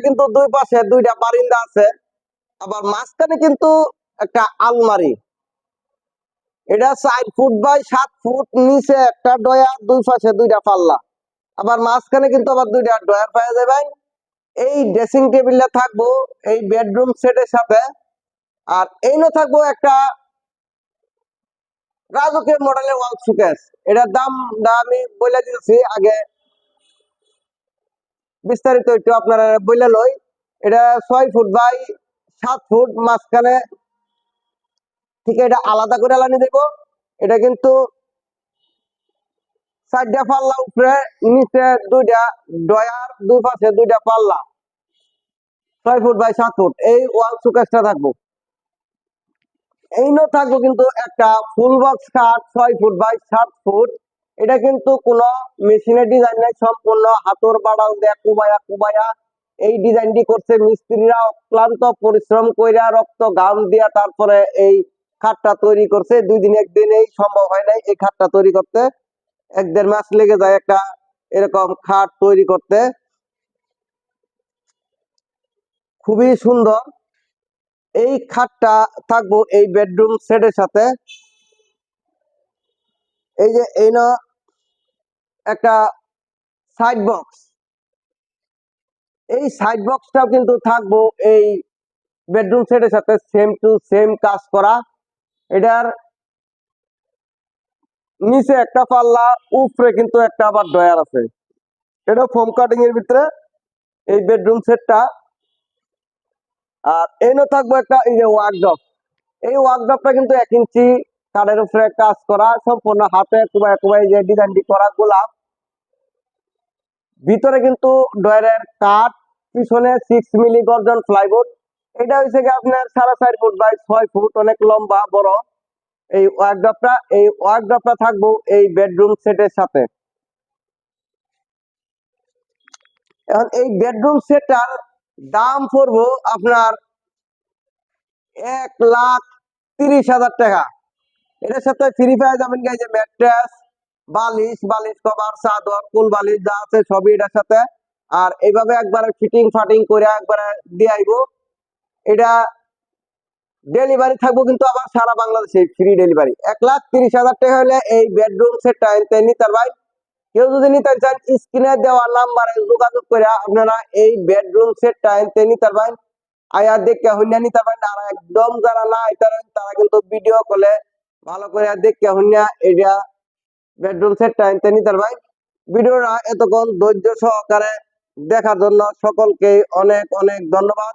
কিন্তু দুই পাশে দুইটা বারিন্দা আছে। আবার মাঝখানে কিন্তু একটা আলমারি। এটা চার ফুট বাই সাত ফুট নিচে একটা ডয়ার দুই পাশে দুইটা পাল্লা। আবার মাঝখানে কিন্তু আবার দুইটা ডয়ার পাওয়া যাবে এই ড্রেসিং টেবিলটা থাকব এই বেডরুম সেটের সাথে। আর এই নো থাকব একটা রাজকীয় মডেলের ওয়াল সুকেস এটার দাম আমি বলে দিয়েছি আগে। বিস্তারিত একটু আপনারা বলে লই। এটা ছয় ফুট বাই সাত ফুট মাঝখানে। থেকে এটা আলাদা করে আলানি দেব। এটা কিন্তু চারটা পাল্লা উপরে, নিচে দুইটা, ডয়ার দুই পাশে দুইটা পাল্লা। ছয় ফুট বাই সাত ফুট, এই ওয়াল সুকেসটা থাকব। এই নো থাকব কিন্তু একটা ফুল বক্স কাঠ ছয় ফুট বাই সাত ফুট। এটা কিন্তু কোনো মেশিনের ডিজাইন নাই, সম্পূর্ণ হাতর বাড়াল দেয়া, কুবায়া কুবায়া। এই ডিজাইনটি করছে মিস্ত্রিরা, অক্লান্ত পরিশ্রম কইরা রক্ত গাম দিয়া তারপরে এই খাটটা তৈরি করছে। দুই দিন, একদিন এই সম্ভব হয় নাই এই খাটটা তৈরি করতে। এক দেড় মাস লেগে যায় একটা এরকম খাট তৈরি করতে। খুবই সুন্দর। এই খাটটা থাকব এই বেডরুম সেটের সাথে। এই যে এই না, একটা সাইড বক্স এই সাইড বক্সটাও কিন্তু থাকব এই বেডরুম সেটের সাথে সেম টু সেম কাজ করা। এটার নিচে একটা পাল্লা, উপরে কিন্তু একটা আবার ডয়ার আছে। এটা ফোম কাটিং এর ভিতরে এই বেডরুম সেটটা আর এনে থাকব একটা এই যে ওয়ার্কডপ এই ওয়ার্কডপটা কিন্তু এক ইঞ্চি কাঠের উপরে কাজ করা, সম্পূর্ণ হাতে কুবাই কুবাই যে ডিজাইনটি করা গোলাপ। ভিতরে কিন্তু ডয়ারের কাঠ, পিছনে সিক্স মিলি গর্জন ফ্লাইবোর্ড এটা হচ্ছে কি আপনার সাড়ে চার ফুট বাই ছয় ফুট, অনেক লম্বা, বড়। এই ওয়ার্কডপটা এই ওয়ার্কডপটা থাকব এই বেডরুম সেটের সাথে। এখন এই বেডরুম সেটটার দাম পড়ব আপনার এক লাখ তিরিশ হাজার টাকা। এটার সাথে ফ্রি পেয়ে যাবেন এই যে ম্যাট্রেস বালিশ বালিশ কভার, চাদর কুল বালিশ যা আছে সবই এটার সাথে। আর এইভাবে একবারে ফিটিং ফাটিং করে একবারে দিয়ে আইবো। এটা ডেলিভারি থাকব কিন্তু আবার সারা বাংলাদেশে ফ্রি ডেলিভারি এক লাখ তিরিশ হাজার টাকা হলে এই বেডরুম সেটটা এনতে নিতে ভাই। কেউ যদি নিতে চান স্ক্রিনে দেওয়া নাম্বারে যোগাযোগ করে আপনারা এই বেডরুম সেটটা এনতে নিতে পারবেন আয়া দেখে হইনা নিতে পারেন আর একদম যারা না আইতারেন তারা কিন্তু ভিডিও কলে ভালো করে দেখে হইনা এটা বেডরুম সেটটা এনতে নিতে পারবেন ভিডিওটা এতক্ষণ ধৈর্য সহকারে দেখার জন্য সকলকে অনেক অনেক ধন্যবাদ।